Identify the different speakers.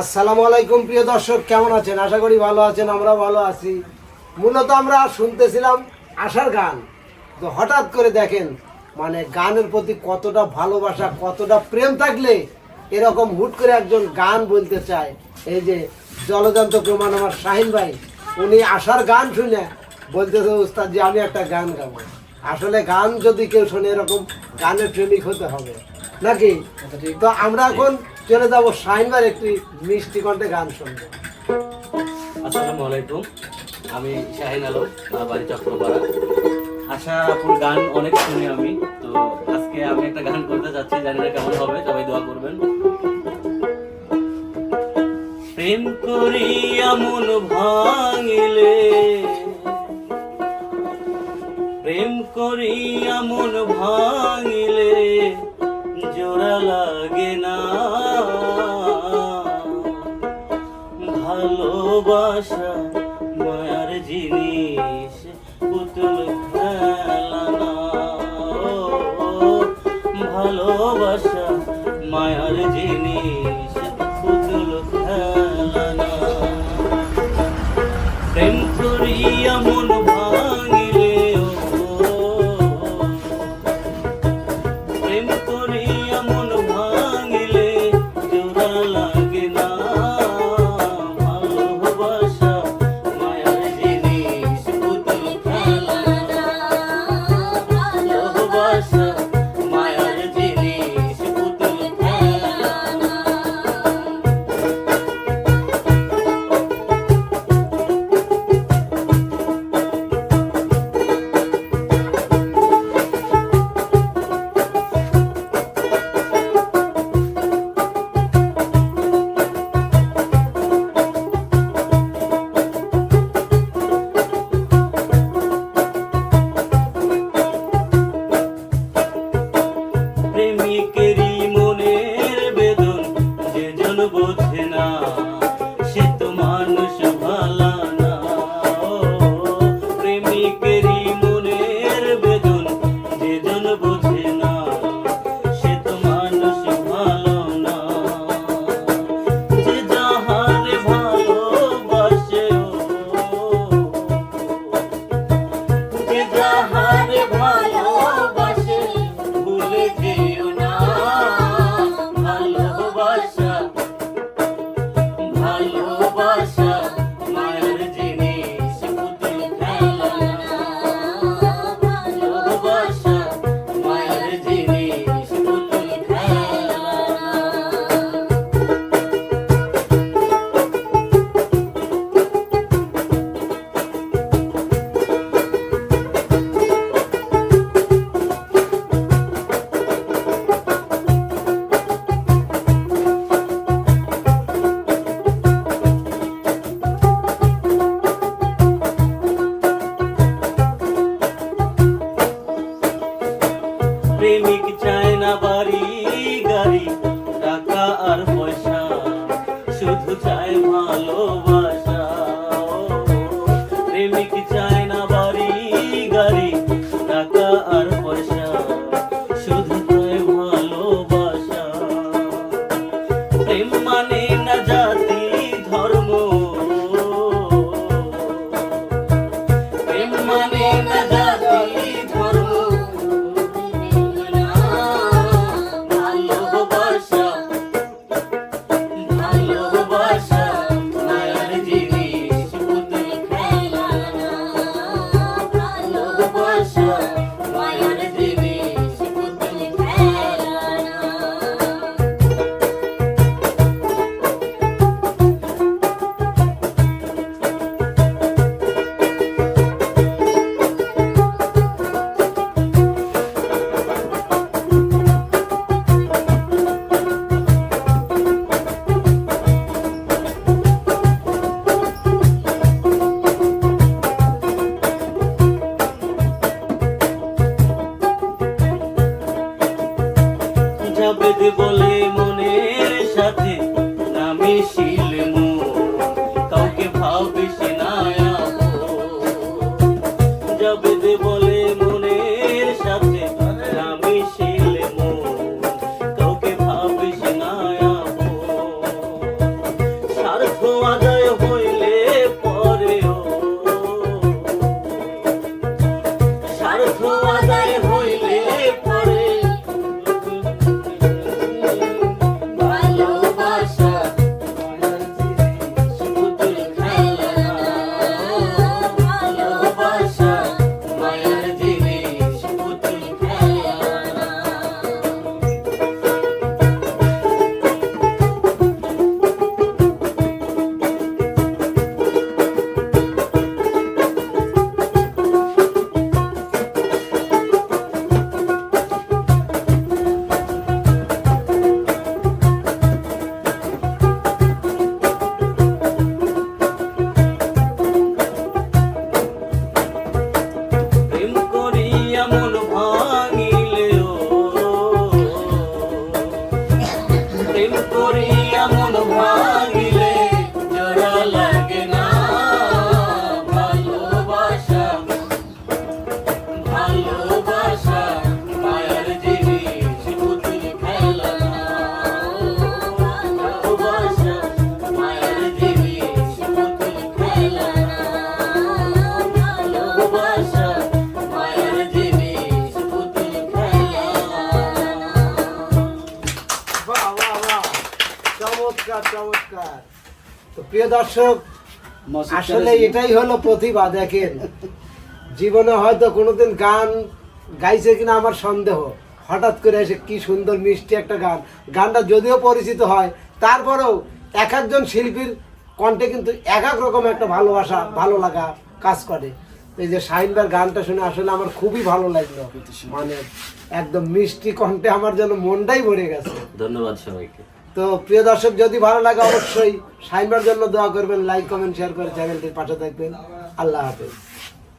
Speaker 1: আসসালামু আলাইকুম, প্রিয় দর্শক, কেমন আছেন? আশা করি ভালো আছেন আমরা ভালো আছি। মূলত আমরা শুনতেছিলাম আশার গান। তো হঠাৎ করে দেখেন মানে গানের প্রতি কতটা ভালোবাসা, কতটা প্রেম থাকলে এরকম হুট করে একজন গান বলতে চায়। এই যে জলযন্ত্র প্রমাণ আমার শাহিন ভাই, উনি আশার গান শুনে বলতেছে উস্তাদ যে আমি একটা গান গাবো। আসলে গান যদি কেউ শোনে, এরকম গানের প্রেমিক হতে হবে। নাকি? তো আমরা এখন চলে যাব শাহিনবার একটি মিষ্টি কণ্ঠে গান শুনব।
Speaker 2: আসসালামু আলাইকুম। আমি শাহিন আলম বাড়ি চক্রপাড়া। আশা আপুর গান অনেক শুনি আমি তো আজকে আমি একটা গান করতে যাচ্ছি জানি না কেমন হবে সবাই দোয়া করবেন। প্রেম করিয়া মন ভাঙিলে প্রেম করিয়া মন ভাঙিলে জোড়া লাগে না। ভালোবাসা, মায়ার জিনিস, পুতুল খেলা ভালোবাসা, মায়ার জিনিস, পুতুল খেলা না। প্রেম করিয়া জাবেদ বলে মনের সাথে নামে শিল কাউকে ভাবিস না জাবেদ বলে মনের সাথে নামে শিল কাউকে ভাবিস না স্বার্থ আদায় হইলে পরেও। স্বার্থ আদায়
Speaker 1: চমৎকার চমৎকার। তো প্রিয় দর্শক আসলে এটাই হলো প্রতিভা দেখেন। জীবনে হয়তো কোনোদিন গান গাইছে কিনা আমার সন্দেহ। হঠাৎ করে এসে কি সুন্দর মিষ্টি একটা গান। গানটা যদিও পরিচিত হয় তারপরেও এক একজন শিল্পীর কণ্ঠে কিন্তু এক এক রকম একটা ভালোবাসা ভালো লাগা কাজ করে। এই যে শাহিনবার গানটা শুনে আসলে আমার খুবই ভালো লাগল। মানে একদম মিষ্টি কণ্ঠে আমার যেন মনটাই ভরে গেছে।
Speaker 2: ধন্যবাদ সবাইকে।
Speaker 1: তো প্রিয় দর্শক, যদি ভালো লাগে অবশ্যই সাইমার জন্য দোয়া করবেন লাইক কমেন্ট শেয়ার করে চ্যানেলটির পাশে থাকবেন। আল্লাহ হাফেজ।